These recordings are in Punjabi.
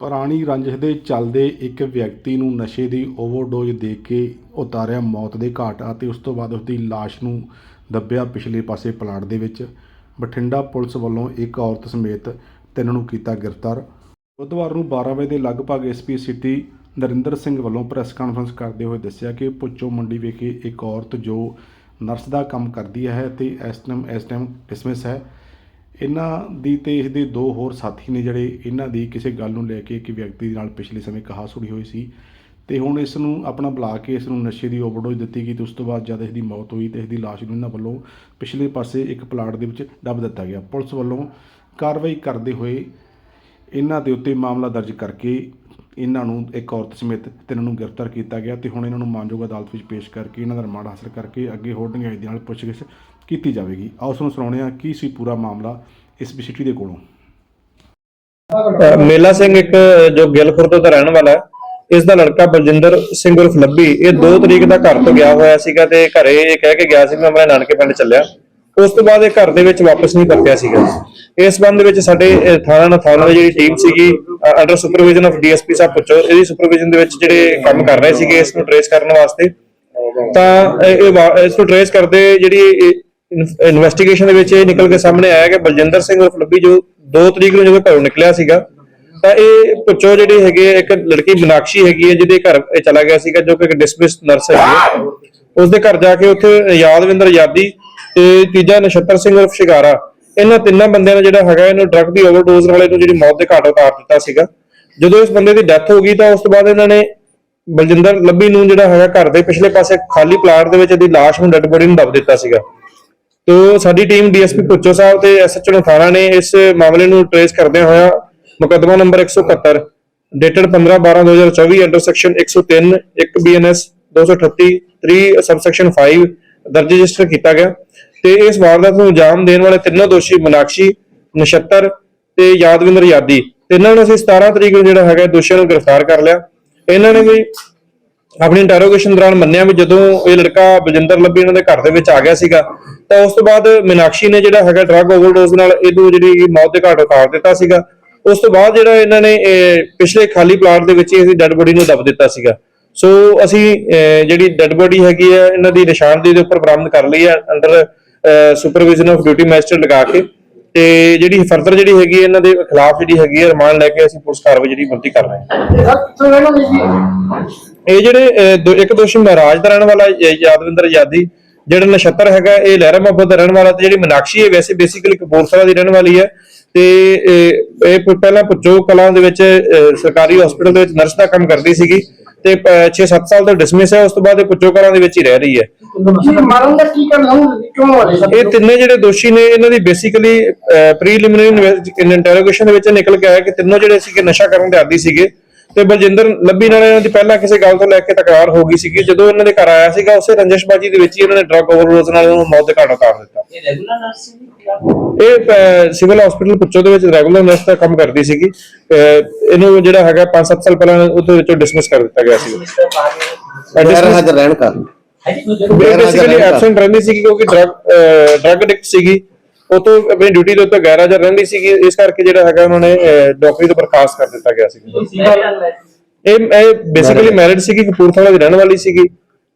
ਪੁਰਾਣੀ ਰੰਜਿਸ਼ ਦੇ ਚੱਲਦੇ ਇੱਕ ਵਿਅਕਤੀ ਨੂੰ ਨਸ਼ੇ ਦੀ ਓਵਰਡੋਜ਼ ਦੇ ਕੇ ਉਤਾਰਿਆ ਮੌਤ ਦੇ ਘਾਟ ਅਤੇ ਉਸ ਤੋਂ ਬਾਅਦ ਉਸ ਦੀ ਲਾਸ਼ ਨੂੰ ਦੱਬਿਆ ਪਿਛਲੇ ਪਾਸੇ ਪਲਾਟ ਦੇ ਵਿੱਚ। ਬਠਿੰਡਾ ਪੁਲਿਸ ਵੱਲੋਂ ਇੱਕ ਔਰਤ ਸਮੇਤ ਤਿੰਨ ਨੂੰ ਕੀਤਾ ਗ੍ਰਿਫਤਾਰ। ਬੁੱਧਵਾਰ ਨੂੰ 12 ਵਜੇ ਦੇ ਲਗਭਗ ਐਸਪੀ ਸਿਟੀ ਨਰਿੰਦਰ ਸਿੰਘ ਵੱਲੋਂ ਪ੍ਰੈਸ ਕਾਨਫਰੰਸ ਕਰਦੇ ਹੋਏ ਦੱਸਿਆ ਕਿ ਪੁੱਚੋ ਮੰਡੀ ਵਿਖੇ ਇੱਕ ਔਰਤ ਜੋ ਨਰਸ ਦਾ ਕੰਮ ਕਰਦੀ ਹੈ ਤੇ ਇਸ ਟਾਈਮ ਇਸ ਟਾਈਮ ਡਿਸਮਿਸ ਹੈ। ਇਹਨਾਂ ਦੀ ਤੇ ਦੇ ਦੋ ਹੋਰ ਸਾਥੀ ਨੇ ਜਿਹੜੇ ਇਹਨਾਂ ਦੀ ਕਿਸੇ ਗੱਲ ਨੂੰ ਲੈ ਕੇ ਇੱਕ ਵਿਅਕਤੀ ਦੇ ਨਾਲ ਪਿਛਲੇ ਸਮੇਂ ਕਹਾਸੁਣੀ ਹੋਈ ਸੀ ਤੇ ਹੁਣ ਇਸ ਨੂੰ ਆਪਣਾ ਬੁਲਾ ਕੇ ਇਸ ਨੂੰ ਨਸ਼ੇ ਦੀ ਓਵਰਡੋਜ਼ ਦਿੱਤੀ ਗਈ ਤੇ ਉਸ ਤੋਂ ਬਾਅਦ ਜਦ ਇਸ ਦੀ ਮੌਤ ਹੋਈ ਤੇ ਇਸ ਦੀ ਲਾਸ਼ ਨੂੰ ਇਹਨਾਂ ਵੱਲੋਂ ਪਿਛਲੇ ਪਾਸੇ ਇੱਕ ਪਲਾਟ ਦੇ ਵਿੱਚ ਡੱਬ ਦਿੱਤਾ ਗਿਆ। ਪੁਲਿਸ ਵੱਲੋਂ ਕਾਰਵਾਈ ਕਰਦੇ ਹੋਏ ਇਹਨਾਂ ਦੇ ਉੱਤੇ ਮਾਮਲਾ ਦਰਜ ਕਰਕੇ ਇਹਨਾਂ ਨੂੰ ਇੱਕ ਔਰਤ ਸਮੇਤ ਤਿੰਨ ਨੂੰ ਗ੍ਰਿਫਤਾਰ ਕੀਤਾ ਗਿਆ ਤੇ ਹੁਣ ਇਹਨਾਂ ਨੂੰ ਮਾਨਯੋਗ ਅਦਾਲਤ ਵਿੱਚ ਪੇਸ਼ ਕਰਕੇ ਇਹਨਾਂ ਦਾ ਰਿਮਾਂਡ ਹਾਸਲ ਕਰਕੇ ਅੱਗੇ ਹੋਰ ਡੂੰਘਾਈ ਦੇ ਨਾਲ ਪੁੱਛਗਿੱਛ ਕੀਤੀ ਜਾਵੇਗੀ। ਆਓ ਤੁਹਾਨੂੰ ਸੁਣਾਉਂਦੇ ਹਾਂ ਕੀ ਸੀ ਪੂਰਾ ਮਾਮਲਾ ਇਸ ਸਿਟੀ ਦੇ ਕੋਲੋਂ। ਮੇਲਾ ਸਿੰਘ ਇੱਕ, ਜੋ ਗਿੱਲ ਖੁਰਦ ਦਾ ਰਹਿਣ ਵਾਲਾ ਹੈ, ਇਸ ਦਾ ਲੜਕਾ ਬਲਜਿੰਦਰ ਸਿੰਘ ਉਰਫ ਲੱਭੀ ਇਹ 2 ਤਰੀਕ ਦਾ ਘਰ ਤੋਂ ਗਿਆ ਹੋਇਆ ਸੀਗਾ ਤੇ ਘਰੇ ਇਹ ਕਹਿ ਕੇ ਗਿਆ ਸੀ ਮੈਂ ਆਪਣੇ ਨਾਨਕੇ ਪਿੰਡ ਚੱਲਿਆ। ਉਸ ਤੋਂ ਬਾਅਦ ਇਹ ਘਰ ਦੇ ਵਿੱਚ ਵਾਪਸ ਨਹੀਂ ਪਰਤਿਆ ਸੀਗਾ। ਇਸ ਸੰਬੰਧ ਵਿੱਚ ਸਾਡੇ ਥਾਣਾ ਨਥਾਣਾ ਦੀ ਜਿਹੜੀ ਟੀਮ ਸੀਗੀ ਅੰਡਰ ਸੁਪਰਵਿਜ਼ਨ ਆਫ ਡੀਐਸਪੀ ਸਾਹਿਬ ਪੁੱਛੋ, ਇਹਦੀ ਸੁਪਰਵਿਜ਼ਨ ਦੇ ਵਿੱਚ ਜਿਹੜੇ ਕੰਮ ਕਰ ਰਹੇ ਸੀਗੇ, ਇਸ ਨੂੰ ਟ੍ਰੇਸ ਕਰਨ ਵਾਸਤੇ। ਤਾਂ, ਇਹ- ਇਸ ਨੂੰ ਟ੍ਰੇਸ ਕਰਦੇ ਜਿਹੜੀ ਇਨਵੈਸਟੀਗੇਸ਼ਨ ਦੇ ਵਿੱਚ ਇਹ ਨਿਕਲ ਕੇ ਸਾਹਮਣੇ ਆਇਆ ਕਿ ਬਲਜਿੰਦਰ ਸਿੰਘ ਉਰਫ ਲੱਭੀ ਜੋ 2 ਤਰੀਕ ਨੂੰ ਜਦੋਂ ਘਰੋਂ ਨਿਕਲਿਆ ਸੀਗਾ ਤਾਂ ਇਹ ਪੁੱਛੋ ਜਿਹੜੀ ਹੈਗੀ ਹੈ, ਇੱਕ ਲੜਕੀ ਮੀਨਾਕਸ਼ੀ ਹੈਗੀ ਹੈ ਜਿਹਦੇ ਘਰ ਇਹ ਚਲਾ ਗਿਆ ਸੀਗਾ ਜੋ ਕਿ ਇੱਕ ਡਿਸਮਿਸ ਨਰਸ ਹੈਗੀ ਹੈ। ਉਸ ਦੇ ਘਰ ਜਾ ਕੇ ਉੱਥੇ ਯਾਦਵਿੰਦਰ ਯਾਦੀ ਤੇ ਤੀਜਾ ਨਛੱਤਰ ਸਿੰਘ ਉਰਫ ਸ਼ਿਕਾਰਾ ਇਹਨਾਂ ਤਿੰਨਾਂ ਬੰਦਿਆਂ ਨੇ ਜਿਹੜਾ ਹੈਗਾ ਇਹਨੂੰ ਡਰੱਗ ਦੀ ਓਵਰਡੋਜ਼ ਨਾਲ ਇਹਨੂੰ ਜਿਹੜੀ ਮੌਤ ਦੇ ਘਾਟ ਉਤਾਰ ਦਿੱਤਾ ਸੀਗਾ। ਜਦੋਂ ਇਸ ਬੰਦੇ ਦੀ ਡੈਥ ਹੋ ਗਈ ਤਾਂ ਉਸ ਤੋਂ ਬਾਅਦ ਇਹਨਾਂ ਨੇ ਬਲਜਿੰਦਰ ਲੱਭੀ ਨੂੰ ਜਿਹੜਾ ਹੈਗਾ ਘਰ ਦੇ ਪਿਛਲੇ ਪਾਸੇ ਖਾਲੀ ਪਲਾਟ ਦੇ ਵਿੱਚ ਇਹਦੀ ਲਾਸ਼ ਨੂੰ ਡੈਡ ਬੋਡੀ ਨੂੰ ਦੱਬ ਦਿੱਤਾ ਸੀਗਾ। ਤੋ ਸਾਡੀ ਟੀਮ ਡੀਐਸਪੀ ਪੁੱਚੋ ਸਾਹਿਬ ਤੇ ਐਸਐਚਓ ਥਾਣਾ ਨੇ ਇਸ ਮਾਮਲੇ ਨੂੰ ਟ੍ਰੇਸ ਕਰਦੇ ਹੋਇਆ ਮੁਕੱਦਮਾ number 171 dated 15/12/2024 under section 103 1 BNS 238 3 subsection 5 ਦਰਜ ਰਜਿਸਟਰ ਕੀਤਾ ਗਿਆ ਤੇ ਇਸ ਵਾਰਦਾਤ ਨੂੰ ਅੰਜਾਮ ਦੇਣ ਵਾਲੇ ਤਿੰਨੋਂ ਦੋਸ਼ੀ ਮਨਾਕਸ਼ੀ, ਨਛੱਤਰ ਤੇ ਯਾਦਵਿੰਦਰ ਯਾਦੀ। ਤਿੰਨਾਂ ਨੂੰ ਅਸੀਂ 17 ਤਰੀਕ ਨੂੰ ਜਿਹੜਾ ਹੈਗਾ ਦੋਸ਼ੀਆਂ ਨੂੰ ਗ੍ਰਿਫਤਾਰ ਕਰ ਲਿਆ। ਇਹਨਾਂ ਨੇ ਵੀ ਆਪਣੀ ਇੰਟਰੋਗੇਸ਼ਨ ਦੌਰਾਨ ਮੰਨਿਆ ਵੀ ਜਦੋਂ ਇਹ ਲੜਕਾ ਬਲਜਿੰਦਰ ਲੱਭੀ ਇਹਨਾਂ ਦੇ ਘਰ ਦੇ ਵਿੱਚ ਆ ਗਿਆ ਸੀਗਾ ਤਾਂ ਉਸ ਤੋਂ ਬਾਅਦ ਮੀਨਾਕਸ਼ੀ ਨੇ ਜਿਹੜਾ ਹੈਗਾ ਡਰੱਗ ਓਵਰਡੋਜ਼ ਨਾਲ ਇਹਨੂੰ ਜਿਹੜੀ ਮੌਤ ਦੇ ਘਾਟ ਉਤਾਰ ਦਿੱਤਾ ਸੀਗਾ। ਉਸ ਤੋਂ ਬਾਅਦ ਜਿਹੜਾ ਇਹਨਾਂ ਨੇ ਪਿਛਲੇ ਖਾਲੀ ਪਲਾਟ ਦੇ ਵਿੱਚ ਹੀ ਡੈੱਡ ਬੋਡੀ ਨੂੰ ਦੱਬ ਦਿੱਤਾ ਸੀਗਾ। ਸੋ ਅਸੀਂ ਜਿਹੜੀ ਡੈੱਡ ਬੋਡੀ ਹੈਗੀ ਹੈ ਇਹਨਾਂ ਦੀ ਨਿਸ਼ਾਨਦੇਹੀ ਦੇ ਉੱਪਰ ਬਰਾਮਦ ਕਰ ਲਈ ਹੈ under supervision of duty magistrate ਲਗਾ ਕੇ। ਤੇ ਜਿਹੜੀ ਫਰਦਰ ਜਿਹੜੀ ਹੈਗੀ ਹੈ, ਇਹਨਾਂ ਦੇ ਖਿਲਾਫ ਜਿਹੜੀ ਹੈਗੀ ਹੈ ਰਿਮਾਂਡ ਲੈ ਕੇ ਅਸੀਂ ਪੁਲਿਸ ਕਾਰਵਾਈ ਜਿਹੜੀ ਬੰਦੀ ਕਰ ਰਹੇ ਹਾਂ। ਇਹ ਜਿਹੜੇ ਇੱਕ ਦੋਸ਼ੀ ਮਹਾਰਾਜ ਦਾ ਰਹਿਣ ਵਾਲਾ ਯਾਦਵਿੰਦਰ ਯਾਦੀ ਜਿਹੜਾ ਨਛੱਤਰ ਹੈਗਾ ਇਹ ਲਹਿਰਾ ਮੁਹੱਬਤ ਦਾ ਰਹਿਣ ਵਾਲਾ ਤੇ ਜਿਹੜੀ ਮਨਾਕਸ਼ੀ ਹੈ ਵੈਸੇ ਬੇਸਿਕਲੀ ਕਪੂਰਥਲਾ ਦੀ ਰਹਿਣ ਵਾਲੀ ਹੈ ਤੇ ਇਹ ਪਹਿਲਾਂ ਪੁੱਜੋ ਕਲਾਂ ਦੇ ਵਿੱਚ ਸਰਕਾਰੀ ਹਸਪੀਟਲ ਦੇ ਵਿੱਚ ਨਰਸ ਦਾ ਕੰਮ ਕਰਦੀ ਸੀਗੀ ਤੇ 6-7 ਸਾਲ ਤੋਂ ਡਿਸਮਿਸ ਹੈ ਉਸ ਤੋਂ ਬਾਅਦ ਇਹ ਪੁੱਜੋ ਕਲਾਂ ਦੇ ਵਿੱਚ ਹੀ ਰਹਿ ਰਹੀ ਹੈ। ਇਹ ਤਿੰਨੇ ਜਿਹੜੇ ਦੋਸ਼ੀ ਨੇ ਇਹਨਾਂ ਦੀ ਬੇਸਿਕਲੀ ਪ੍ਰੀਲਿਮਿਨਰੀ ਇੰਟਰੋਗੇਸ਼ਨ ਦੇ ਵਿੱਚ ਨਿਕਲ ਕੇ ਆਇਆ ਕਿ ਤਿੰਨੋਂ ਜਿਹੜੇ ਸੀਗੇ ਨਸ਼ਾ ਕਰਨ ਦੇ ਆਦੀ ਸੀਗੇ। ਤੇ ਬਲਜਿੰਦਰ ਲੱਭੀ ਨਾਲ ਇਹਨਾਂ ਦੀ ਪਹਿਲਾਂ ਕਿਸੇ ਗੱਲ ਤੋਂ ਲੈ ਕੇ ਤਕਰਾਰ ਹੋ ਗਈ ਸੀਗੀ। ਜਦੋਂ ਇਹਨਾਂ ਦੇ ਘਰ ਆਇਆ ਸੀਗਾ ਉਸੇ ਰੰਜਿਸ਼ਬਾਜੀ ਦੇ ਵਿੱਚ ਹੀ ਇਹਨਾਂ ਨੇ ਡਰੱਗ ਓਵਰਡੋਜ਼ ਨਾਲ ਉਹਨੂੰ ਮੌਤ ਦੇ ਘਾਟ ਉਤਾਰ ਦਿੱਤਾ। ਇਹ ਰੈਗੂਲਰ ਨਰਸ ਸੀ ਇਹ ਸਿਵਲ ਹਸਪੀਟਲ ਪੁੱਚੋ ਦੇ ਵਿੱਚ ਰੈਗੂਲਰ ਨਰਸ ਦਾ ਕੰਮ ਕਰਦੀ ਸੀਗੀ। ਇਹਨੂੰ ਜਿਹੜਾ ਹੈਗਾ 5-7 ਸਾਲ ਪਹਿਲਾਂ ਉਹਦੇ ਵਿੱਚੋਂ ਡਿਸਮਿਸ ਕਰ ਦਿੱਤਾ ਗਿਆ ਸੀ। ਗੈਰ ਹਾਜ਼ਰ ਰਹਿਣ ਕਾਰਨ। ਹੈ ਜੀ ਬੇਸਿਕਲੀ ਐਬਸੈਂਟ ਰਹਿੰਦੀ ਸੀਗੀ ਕਿਉਂਕਿ ਡਰਗ ਡਰਗ ਐਡਿਕਟ ਸੀਗੀ। ਉਹ ਤੋਂ ਆਪਣੀ ਡਿਊਟੀ ਦੇ ਉੱਤੇ ਗੈਰ ਹਾਜ਼ਰ ਰਹਿੰਦੀ ਸੀਗੀ ਇਸ ਕਰਕੇ ਜਿਹੜਾ ਹੈਗਾ ਉਹਨਾਂ ਨੇ ਡਾਕਟਰੀ ਤੋਂ ਬਰਖਾਸਤ ਕਰ ਦਿੱਤਾ ਗਿਆ ਸੀ। ਇਹ ਇਹ ਬੇਸਿਕਲੀ ਮੈਰਿਡ ਸੀਗੀ ਕਪੂਰਥਲਾ ਦੀ ਰਹਿਣ ਵਾਲੀ ਸੀਗੀ।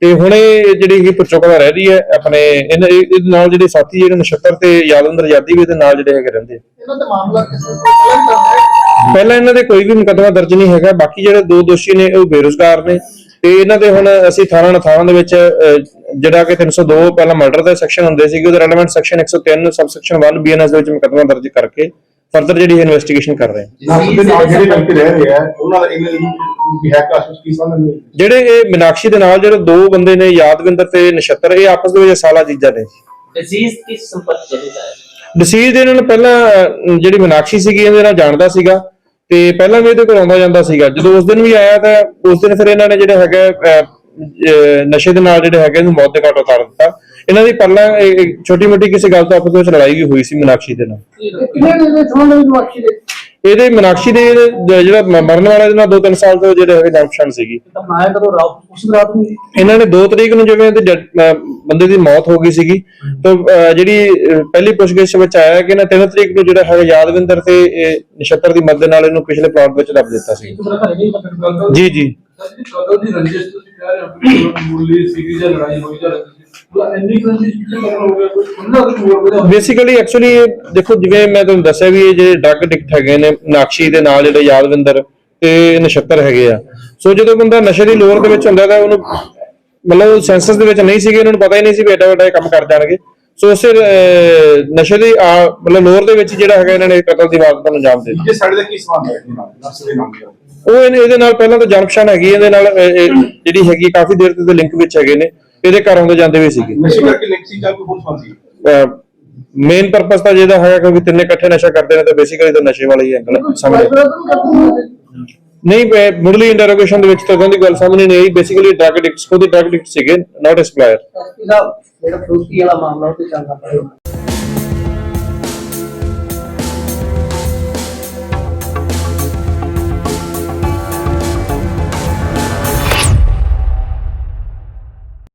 ਤੇ ਹੁਣ ਇਹ ਜਿਹੜੀ ਇਹ ਪੁਰਚੋਕਾ ਰਹਿ ਰਹੀ ਹੈ ਆਪਣੇ ਇਹਦੇ ਨਾਲ ਜਿਹੜੇ ਸਾਥੀ ਜਿਹੜੇ ਨਛੱਤਰ ਤੇ ਯਾਦਵਿੰਦਰ ਯਾਦੀ ਵੀ ਇਹਦੇ ਨਾਲ ਜਿਹੜੇ ਹੈਗੇ ਰਹਿੰਦੇ। ਇਹਨਾਂ ਦਾ ਮਾਮਲਾ ਹੈ? ਪਹਿਲਾਂ ਇਹਨਾਂ ਦੇ ਕੋਈ ਵੀ ਮੁਕੱਦਮਾ ਦਰਜ ਨਹੀਂ ਹੈਗਾ ਬਾਕੀ ਜਿਹੜੇ ਦੋ ਦੋਸ਼ੀ ਨੇ ਉਹ ਬੇਰੁਜ਼ਗਾਰ ਨੇ। ਤੇ ਇਹਨਾਂ ਦੇ ਹੁਣ ਅਸੀਂ ਥਾਣਾ ਨਥਾਣਾ ਦੇ ਵਿੱਚ ਜਿਹੜਾ ਕਿ 302 ਪਹਿਲਾਂ ਮਰਡਰ ਦਾ ਸੈਕਸ਼ਨ ਹੁੰਦੇ ਸੀਗੇ ਉਹਦੇ ਰੈਲੇਵੈਂਟ ਸੈਕਸ਼ਨ 103 ਸਬਸੈਕਸ਼ਨ 1 ਬੀਐਨਐਸ ਦੇ ਵਿੱਚ ਮੁਕੱਦਮਾ ਦਰਜ ਕਰਕੇ ਫਰਦਰ ਜਿਹੜੀ ਇਨਵੈਸਟੀਗੇਸ਼ਨ ਕਰ ਰਹੇ ਹਾਂ। ਦੇ ਜਿਹੜੇ ਦਾ ਦੀ ਇਹ ਮੀਨਾਕਸ਼ੀ ਦੇ ਨਾਲ ਜਿਹੜੇ ਦੋ ਬੰਦੇ ਨੇ ਯਾਦਵਿੰਦਰ ਤੇ ਨਛੱਤਰ ਇਹ ਆਪਸ ਦੇ ਵਿੱਚ ਸਾਲਾ ਜੀਜਾ ਨੇ। ਡਿਜ਼ੀਜ਼ ਕਿਸ ਸੰਪਰਕ ਜੜਿਤ ਹੈ ਡਿਸੀਜ਼ ਇਹਨਾਂ ਨੂੰ ਪਹਿਲਾਂ ਜਿਹੜੀ ਮੀਨਾਕਸ਼ੀ ਸੀਗੀ ਇਹਦੇ ਨਾਲ ਜਾਣਦਾ ਸੀਗਾ। ਤੇ ਪਹਿਲਾਂ ਵੀ ਇਹਦੇ ਕੋਲ ਆਉਂਦਾ ਜਾਂਦਾ ਸੀਗਾ। ਜਦੋਂ ਉਸ ਦਿਨ ਵੀ ਆਇਆ ਤਾਂ ਉਸ ਦਿਨ ਫਿਰ ਇਹਨਾਂ ਨੇ ਜਿਹੜੇ ਹੈਗਾ ਨਸ਼ੇ ਦੇ ਨਾਲ ਜਿਹੜੇ ਹੈਗੇ ਇਹਨੂੰ ਮੌਤ ਦੇ ਘਾਟ ਉਤਾਰ ਦਿੱਤਾ। ਇਹਨਾਂ ਦੀ ਪਹਿਲਾਂ ਛੋਟੀ ਮੋਟੀ ਕਿਸੇ ਗੱਲ ਤੋਂ ਆਪਸ ਵਿੱਚ ਲੜਾਈ ਵੀ ਹੋਈ ਸੀ ਮਨਾਕਸ਼ੀ ਦੇ ਨਾਲ। ਕਿੰਨੇ ਦੇ ਦੇ ਸੰਬੰਧ ਦੇ? ਇਹਦੇ ਮਨਾਕਸ਼ੀ ਦੇ ਜ- ਜਿਹੜਾ ਮ- ਮਰਨ ਵਾਲਾ ਇਹਦੇ ਨਾਲ 2-3 ਸਾਲ ਤੋਂ ਜਿਹੜੇ ਹੈਗੇ ਪਛਾਣ ਸੀਗੀ। ਤਾਂ ਬਣਾਇਆ ਕਦੋਂ ਰਾਤ ਉਸ ਰਾਤ ਨੂੰ ਇਹਨਾਂ ਨੇ 2 ਤਰੀਕ ਨੂੰ ਜਿਵੇਂ ਇਹਦੀ ਅਹ ਬੰਦੇ ਦੀ ਮੌਤ ਹੋ ਗਈ ਸੀਗੀ। ਤਾਂ ਅਹ ਜਿਹੜੀ ਅਹ ਪਹਿਲੀ ਪੁੱਛਗਿੱਛ ਵਿੱਚ ਆਇਆ ਕਿ ਇਹਨਾਂ 3 ਤਰੀਕ ਨੂੰ ਜਿਹੜਾ ਹੈਗਾ ਯਾਦਵਿੰਦਰ ਤੇ ਇਹ ਨਛੱਤਰ ਦੀ ਮਦਦ ਨਾਲ ਇਹਨੂੰ ਪਿਛਲੇ ਪਲਾਟ ਵਿੱਚ ਲੱਭ ਦਿੱਤਾ ਸੀ। ਘਰੇ ਨਹੀਂ ਪਤਾ ਜੀ ਜੀ ਕਦੋਂ ਦੀ ਰੰਜਿਸ਼ ਤੁਸੀਂ ਕਹਿ ਰਹੇ ਹੋ ਕਿ ਮੁਰਲੀ ਸੀਗੀ ਜਾਂ ਲੜਾਈ ਹੋਈ ਜਾਂ ਉਹਨਾਂ ਬੇਸਿਕਲੀ ਐਕਚੁਅਲੀ ਦੇਖੋ ਜਿਵੇਂ ਮੈਂ ਤੁਹਾਨੂੰ ਦੱਸਿਆ ਵੀ ਇਹ ਜਿਹੜੇ ਡਰੱਗ ਐਡਿਕਟ ਹੈਗੇ ਨੇ ਨਾਕਸ਼ੀ ਦੇ ਨਾਲ ਜਿਹੜੇ ਯਾਦਵਿੰਦਰ ਤੇ ਨਛੱਤਰ ਹੈਗੇ ਆ। ਸੋ ਜਦੋਂ ਬੰਦਾ ਨਸ਼ੇ ਦੀ ਲੋਰ ਦੇ ਵਿੱਚ ਹੁੰਦਾ ਤਾਂ ਉਹਨੂੰ ਮਤਲਬ ਸੈਂਸਸ ਦੇ ਵਿੱਚ ਨਹੀਂ ਸੀਗੇ ਇਹਨਾਂ ਨੂੰ ਪਤਾ ਹੀ ਨਹੀਂ ਸੀ ਵੀ ਐਡਾ ਵੱਡਾ ਕੰਮ ਕਰ ਜਾਣਗੇ। ਸੋ ਉਸੇ ਨਸ਼ੇ ਦੀ ਮਤਲਬ ਲੋਰ ਦੇ ਵਿੱਚ ਜਿਹੜਾ ਹੈਗਾ ਇਹਨਾਂ ਨੇ ਕਤਲ ਦੀ ਵਾਰਦਾਤ ਨੂੰ ਅੰਜਾਮ ਦੇ ਦਿੱਤਾ। ਸਾਈਡ ਦਾ ਕੀ ਸਮਾਨ ਹੈ ਨਾਲ? ਨਰਸ ਦੇ ਨਾਮ ਦਾ ਉਹ ਇਹਦੇ ਨਾਲ ਪਹਿਲਾਂ ਤਾਂ ਪਛਾਣ ਹੈਗੀ ਇਹਦੇ ਨਾਲ ਜਿਹੜੀ ਹੈਗੀ ਕਾਫੀ ਦੇਰ ਤੋਂ ਲਿੰਕ ਵਿੱਚ ਹੈਗੇ ਨੇ। ਇਹਦੇ ਘਰ ਆਉਂਦੇ ਜਾਂਦੇ ਵੀ ਸੀਗੇ। ਨਸ਼ੇ ਕਰਕੇ ਲਿੰਕ ਸੀ ਜਾਂ ਕੋਈ ਹੋਰ ਸਮਾਨ ਸੀ? ਮੇਨ ਪਰਪਸ ਤਾਂ ਜਿਹਦਾ ਹੈਗਾ ਕਿਉਂਕਿ ਤਿੰਨੇ ਇਕੱਠੇ ਨਸ਼ਾ ਕਰਦੇ ਨੇ ਤਾਂ ਬੇਸਿਕਲੀ ਤਾਂ ਨਸ਼ੇ ਵਾਲਾ ਹੀ ਐਂਗਲ ਸਾਹਮਣੇ। ਨਹੀਂ ਮੈਂ ਮੁੱਢਲੀ ਇੰਟਰੋਗੇਸ਼ਨ ਦੇ ਵਿੱਚ ਤਾਂ ਉਹਦੀ ਗੱਲ ਸਾਹਮਣੇ ਨਹੀਂ ਆਈ। ਬੇਸਿਕਲੀ ਡਰਗ ਐਡਿਕਟਸ ਖੁਦ ਡਰਗ ਐਡਿਕਟ ਸੀਗੇ ਨਾਟ ਐਸਪਲਾਇਰ ਇਹਦਾ ਜਿਹੜਾ ਫਰੂਟੀ ਵਾਲਾ ਮਾਮਲਾ ਉਹ ਤੇ ਚੱਲਦਾ ਪਿਆ।